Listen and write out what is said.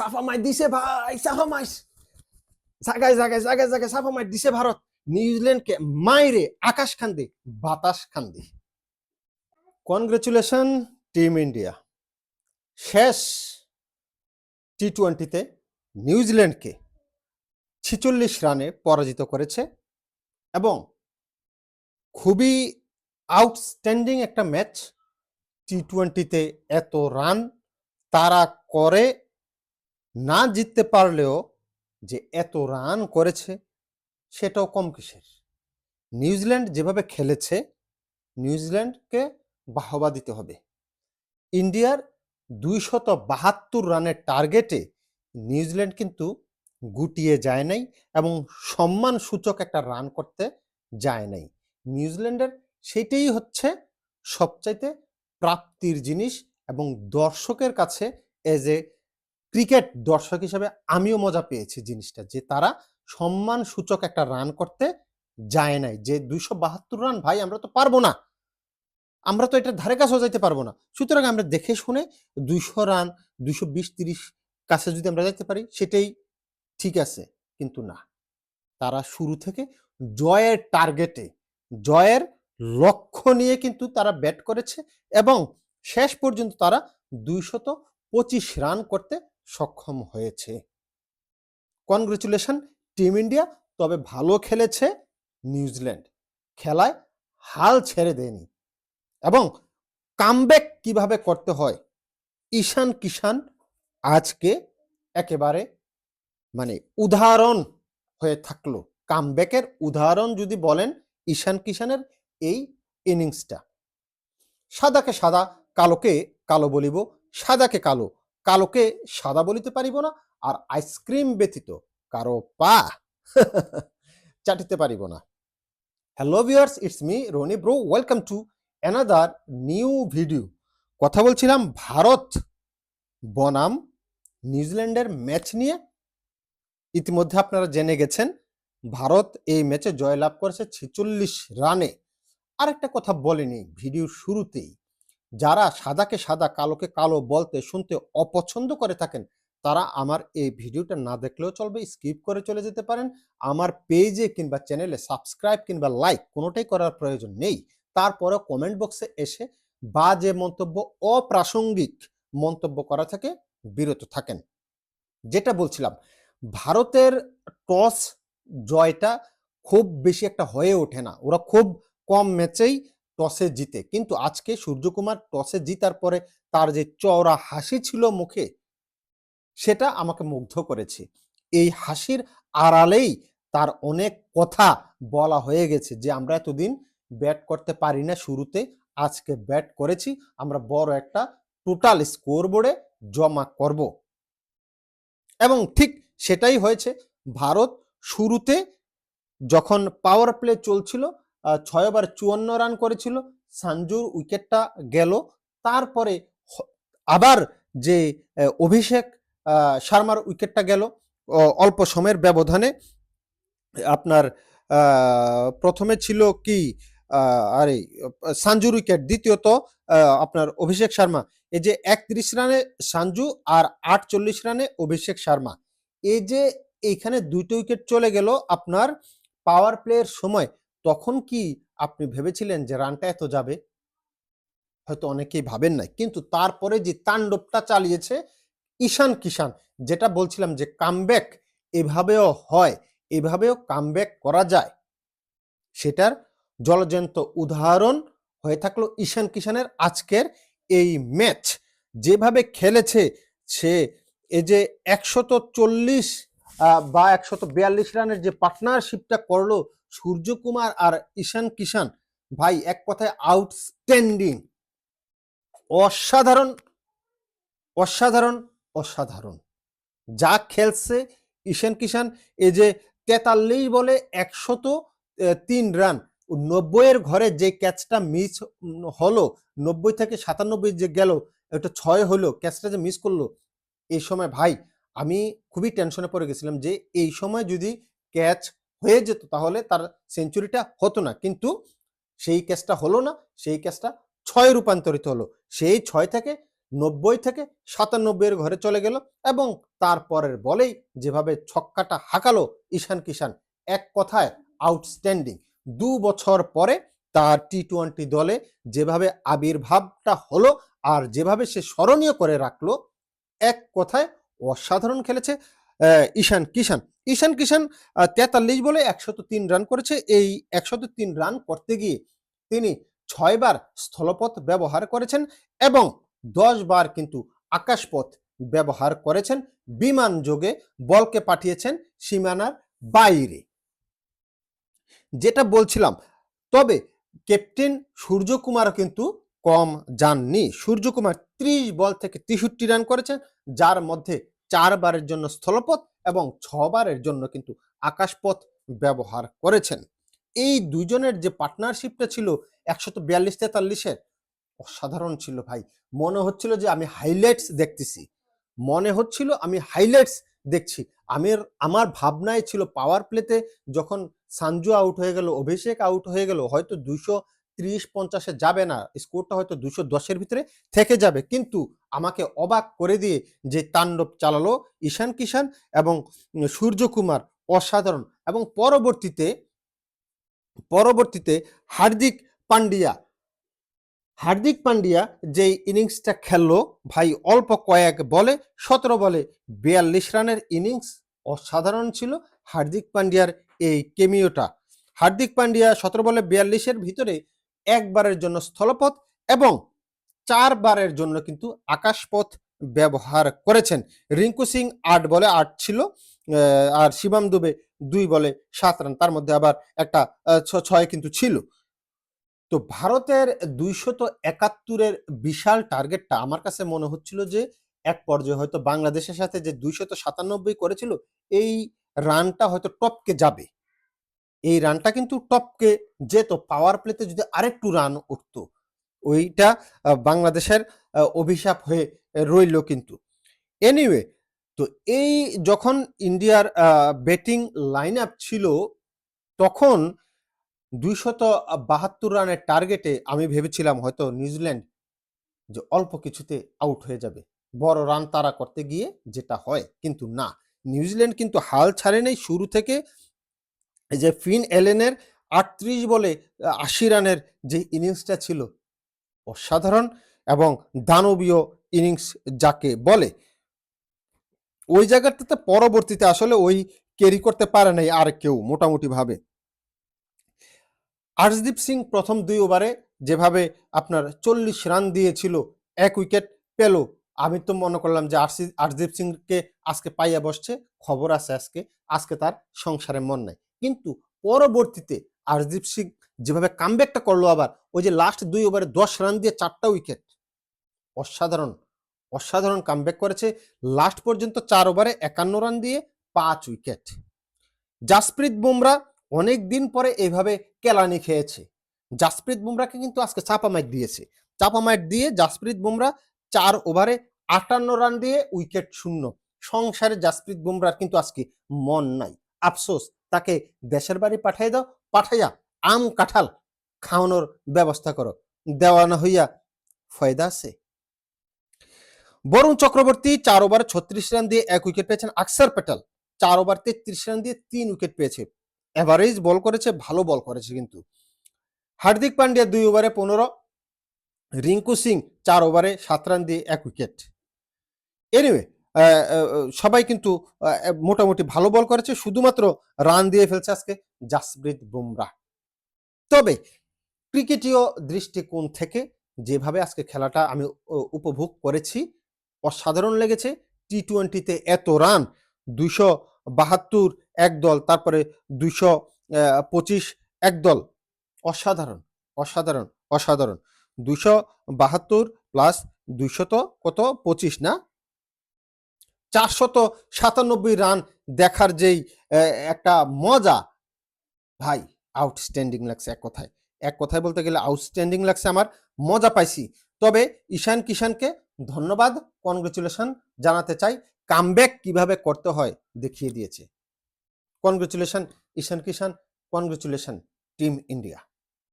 সাফা মাই দিছে ভাই সাফা মাই জায়গায় জায়গায় জায়গায় জায়গায় সাফা মাই দিছে ভারত। নিউজিল্যান্ডকে মাইরে আকাশ খান্দে, বাতাস খান্দে। Congratulation, team India. শেষ টি টোয়েন্টিতে নিউজিল্যান্ডকে ছিচল্লিশ রানে পরাজিত করেছে এবং খুবই আউটস্ট্যান্ডিং একটা ম্যাচ টি টোয়েন্টিতে এত রান তারা করে না জিততে পারলেও যে এত রান করেছে, সেটাও কম কিসের। নিউজিল্যান্ড যেভাবে খেলেছে, নিউজিল্যান্ডকে বাহবা দিতে হবে। ইন্ডিয়ার দুইশত বাহাত্তর রানের টার্গেটে নিউজিল্যান্ড কিন্তু গুটিয়ে যায় নাই এবং সম্মান সূচক একটা রান করতে যায় নাই। নিউজিল্যান্ডের সেটাই হচ্ছে সবচাইতে প্রাপ্তির জিনিস এবং দর্শকের কাছে এজ এ ক্রিকেট দর্শক হিসেবে আমিও মজা পেয়েছি জিনিসটা, যে তারা সম্মান সূচক একটা রান করতে যায় নাই। যে দুইশো বাহাত্তর রান ভাই, আমরা তো পারব না। আমরা তো এটার ধারে কাছেও যাইতে পারব না। সুতরাং আমরা দেখে শুনে দুইশো রান দুইশো বিশ তিরিশ কাছে যদি আমরা যাইতে পারি, সেটাই ঠিক আছে। কিন্তু না, তারা শুরু থেকে জয়ের টার্গেটে জয়ের লক্ষ্য নিয়ে কিন্তু তারা ব্যাট করেছে এবং শেষ পর্যন্ত তারা দুইশত পঁচিশ রান করতে সক্ষম হয়েছে। কনগ্রেচুলেশন টিম ইন্ডিয়া তবে ভালো খেলেছে নিউজিল্যান্ড। খেলায় হাল ছেড়ে দেয়নি। এবং কামব্যাক কীভাবে করতে হয়? ঈশান কিষান আজকে একেবারে মানে উদাহরণ হয়ে থাকল। কামব্যাকের উদাহরণ যদি বলেন ঈশান কিষানের এই ইনিংসটা সাদাকে সাদা, কালোকে কালো বলিব, সাদাকে কালো কালোকে সাদা বলিতে পারিব না আর আইসক্রিম ব্যতীত কারও পা চাটিতে পারিব না। Hello viewers it's me Rony bro welcome to another new video কথা বলছিলাম ভারত, বনাম, নিউজিল্যান্ডের ম্যাচ নিয়ে। ইতিমধ্যে আপনারা জেনে গেছেন, ভারত এই ম্যাচে জয়লাভ করেছে ছেচল্লিশ রানে। আর একটা কথা বলেনি ভিডিওর শুরুতেই। যারা সাদাকে সাদা, কালোকে কালো বলতে, শুনতে অপছন্দ করে থাকেন, তারা আমার এই ভিডিওটা না দেখলেও চলবে, স্কিপ করে চলে যেতে পারেন। আমার পেজে কিংবা চ্যানেলে সাবস্ক্রাইব কিংবা লাইক কোনোটাই করার প্রয়োজন নেই। তারপরে কমেন্ট বক্সে এসে বা যে মন্তব্য, অপ্রাসঙ্গিক মন্তব্য করা থেকে বিরত থাকেন। যেটা বলছিলাম, ভারতের টস জয়টা খুব বেশি একটা হয়ে ওঠে না। ওরা খুব কম ম্যাচেই টসে জিতে। কিন্তু আজকে সূর্যকুমার টসে জিতার পরে তার যে চওড়া হাসি ছিল মুখে, সেটা আমাকে মুগ্ধ করেছে। এই হাসির আড়ালেই তার অনেক কথা বলা হয়ে গেছে যে, আমরা এতদিন ব্যাট করতে পারি না শুরুতে, আজকে ব্যাট করেছি, আমরা বড় একটা টোটাল স্কোর বোর্ডে জমা করব। এবং ঠিক সেটাই হয়েছে। ভারত শুরুতে যখন পাওয়ার প্লে চলছিল ছয় ওভার চুয়ান্ন রান করেছিল। সানজুর উইকেটটা গেল। তারপরে আবার যে অভিষেক শর্মার উইকেটটা গেল অল্প সময়ের ব্যবধানে। আপনার প্রথমে ছিল কি আরে আহ, সানজুর উইকেট দ্বিতীয়ত আপনার অভিষেক শর্মা। এই যে একত্রিশ রানে সানজু আর আটচল্লিশ রানে অভিষেক শর্মা। এই যে এইখানে দুইটা উইকেট চলে গেল আপনার পাওয়ার প্লের সময়। তখন কি আপনি ভেবেছিলেন যে রানটা এত যাবে? হয়তো অনেকেই ভাবেন নাই। কিন্তু তারপরে যে তাণ্ডবটা চালিয়েছে, ঈশান কিষান যেটা বলছিলাম যে কামব্যাক এভাবেও হয়, এভাবেও কামব্যাক করা যায়, সেটার জলজন্ত উদাহরণ হয়ে থাকল ঈশান কিষানের আজকের এই ম্যাচ। যেভাবে খেলেছে সে, এই যে একশত চল্লিশ বা একশত বিয়াল্লিশ রানের যে পার্টনারশিপটা করল সূর্যকুমার আর ঈশান কিষান ভাই, এক কথায় আউটস্ট্যান্ডিং অসাধারণ অসাধারণ অসাধারণ। যা খেলছে ঈশান কিষান এই যে তেতাল্লিশ বলে একশত তিন রান, নব্বইয়ের ঘরে যে ক্যাচটা মিস হলো, নব্বই থেকে সাতানব্বই যে গেল একটা ছয় হলো ক্যাচটা যে মিস করল এই সময় ভাই আমি খুবই টেনশনে পড়ে গেছিলাম যে এই সময় যদি ক্যাচ হয়ে যেত তাহলে তার সেঞ্চুরিটা হতো না। কিন্তু সেই ক্যাচটা হলো না, সেই ক্যাচটা ছয় রূপান্তরিত হলো। সেই ছয় থেকে নব্বই থেকে সাতানব্বইয়ের ঘরে চলে গেল এবং তারপরের বলেই যেভাবে ছক্কাটা হাঁকালো ঈশান কিষান, এক কথায় আউটস্ট্যান্ডিং দু বছর পরে তার টি টোয়েন্টি দলে যেভাবে আবির্ভাবটা হলো আর যেভাবে সে স্মরণীয় করে রাখল, এক কথায় অসাধারণ খেলেছে ঈশান কিষান ঈশান কিষান তেতাল্লিশ বলে একশত তিন রান করেছে। এই একশত তিন রান করতে গিয়ে তিনি ছয়বার স্থলপথ ব্যবহার করেছেন এবং দশ বার কিন্তু আকাশপথ ব্যবহার করেছেন। বিমান যোগে বলকে পাঠিয়েছেন সীমানার বাইরে। যেটা বলছিলাম, তবে ক্যাপ্টেন সূর্যকুমারও কিন্তু কম যাননি। সূর্যকুমার ত্রিশ বল থেকে তেষট্টি রান করেছেন, যার মধ্যে চারবারের জন্য স্থলপথ এবং ছবারের জন্য কিন্তু আকাশপথ ব্যবহার করেছেন। এই দুজনের যে পার্টনারশিপটা ছিল একশত বিয়াল্লিশ তেতাল্লিশের, অসাধারণ ছিল ভাই। মনে হচ্ছিল যে আমি হাইলাইটস দেখতেছি। মনে হচ্ছিল আমি হাইলাইটস দেখছি। আমি আমার ভাবনায় ছিল পাওয়ার প্লেতে যখন সানজু আউট হয়ে গেল, অভিষেক আউট হয়ে গেল, হয়তো দুইশো ত্রিশ পঞ্চাশে যাবে না। স্কোরটা হয়তো দুশো দশের ভিতরে থেকে যাবে। কিন্তু আমাকে অবাক করে দিয়ে যে তাণ্ডব চালালো ঈশান কিষান এবং সূর্যকুমার অসাধারণ এবং পরবর্তীতে পরবর্তীতে হার্দিক পান্ডিয়া হার্দিক পান্ডিয়া যে ইনিংসটা খেললো, ভাই অল্প কয়েক বলে, সতেরো বলে বিয়াল্লিশ রানের ইনিংস অসাধারণ ছিল হার্দিক পান্ডিয়ার এই কেমিওটা। হার্দিক পান্ডিয়া সতেরো বলে বিয়াল্লিশের ভিতরে একবারের জন্য স্থলপথ এবং চারবারের জন্য কিন্তু আকাশপথ ব্যবহার করেছেন। রিঙ্কু সিং আট বলে আট ছিল আর শিবাম দুবে দুই বলে সাত রান। তার মধ্যে আবার একটা ছয় কিন্তু ছিল। তো ভারতের দুইশত একাত্তরের বিশাল টার্গেটটা আমার কাছে মনে হচ্ছিল যে, এক পর্যায়ে হয়তো বাংলাদেশের সাথে যে দুইশত সাতানব্বই করেছিল, এই রানটা হয়তো টপকে যাবে। এই রানটা কিন্তু টপকে যেত। পাওয়ার প্লেতে যদি আরেকটু রান উঠতো, ওইটা বাংলাদেশের অভিশাপ হয়ে রইল কিন্তু। এনিওয়ে তো এই যখন ইন্ডিয়ার ব্যাটিং লাইন আপ ছিল, তখন দুইশত বাহাত্তর রানের টার্গেটে আমি ভেবেছিলাম হয়তো নিউজিল্যান্ড যে অল্প কিছুতে আউট হয়ে যাবে। বড় রান তারা করতে গিয়ে যেটা হয়, কিন্তু না। নিউজিল্যান্ড কিন্তু হাল ছাড়ে নেই শুরু থেকে যে ফিন এলেনের আটত্রিশ বলে আশি রানের যে ইনিংসটা ছিল, অসাধারণ এবং দানবীয় ইনিংস যাকে বলে, ওই জায়গাটাতে পরবর্তীতে আসলে ওই ক্যারি করতে পারে নাই আর কেউ মোটামুটি ভাবে আর্শদীপ সিং প্রথম দুই ওভারে যেভাবে আপনার চল্লিশ রান দিয়েছিল, এক উইকেট পেল। আমি তো মনে করলাম যে আরসি- আর্শদীপ সিংকে আজকে পাইয়া বসছে, খবর আছে আজকে আজকে তার সংসারে মন নাই। কিন্তু পরবর্তীতে আর্শদীপ সিং যেভাবে কামব্যাকটা করল আবার, ওই যে লাস্ট দুই ওভারে দশ রান দিয়ে চারটা উইকেট অসাধারণ অসাধারণ কামব্যাক করেছে। লাস্ট পর্যন্ত চার ওভারে একান্ন রান দিয়ে পাঁচ উইকেট জাসপ্রীত বুমরা অনেক দিন পরে এইভাবে কেলানি খেয়েছে। জাসপ্রীত বুমরাকে কিন্তু আজকে চাপা মাইক দিয়েছে। চাপা মাইক দিয়ে জাসপ্রীত বুমরা চার ওভারে আটান্ন রান দিয়ে উইকেট শূন্য। সংসারে জাসপ্রীত বুমরার কিন্তু আজকে মন নাই। আফসোস তাকে দেশের বাড়ি পাঠাই দাও, পাঠাইয়া আম, কাঁঠাল খাওয়ানোর ব্যবস্থা করো। দেওয়ানা হইয়া ফয়দা আছে। বরুণ চক্রবর্তী চার ওভারে ছত্রিশ রান দিয়ে এক উইকেট পেয়েছেন আকসার প্যাটেল চার ওভার তেত্রিশ রান দিয়ে তিন উইকেট পেয়েছে। এভারেজ বল করেছে, ভালো বল করেছে কিন্তু। হার্দিক পান্ডিয়া দুই ওভারে পনেরো, রিঙ্কু সিং চার ওভারে সাত রান দিয়ে এক উইকেট এনিওয়ে সবাই কিন্তু মোটামুটি ভালো বল করেছে। শুধুমাত্র রান দিয়ে ফেলছে আজকে জাসপ্রীত বুমরা। তবে ক্রিকেটীয় দৃষ্টিকোণ থেকে যেভাবে আজকে খেলাটা আমি উপভোগ করেছি, অসাধারণ লেগেছে। টি টোয়েন্টিতে এত রান, দুইশো বাহাত্তর এক দল তারপরে দুইশো পঁচিশ এক দল অসাধারণ অসাধারণ অসাধারণ। দুইশো বাহাত্তর প্লাস দুইশত কত? পঁচিশ না? চারশত সাতানব্বই রান দেখার যেই একটা মজা। ভাই আউটস্ট্যান্ডিং লাগছে এক কথায়। এক কথায় বলতে গেলে আউটস্ট্যান্ডিং লাগছে আমার, মজা পাইছি। তবে ঈশান কিষানকে ধন্যবাদ কনগ্রেচুলেশন জানাতে চাই। কামব্যাক কীভাবে করতে হয় দেখিয়ে দিয়েছে। Congratulation Ishan Kishan congratulation team India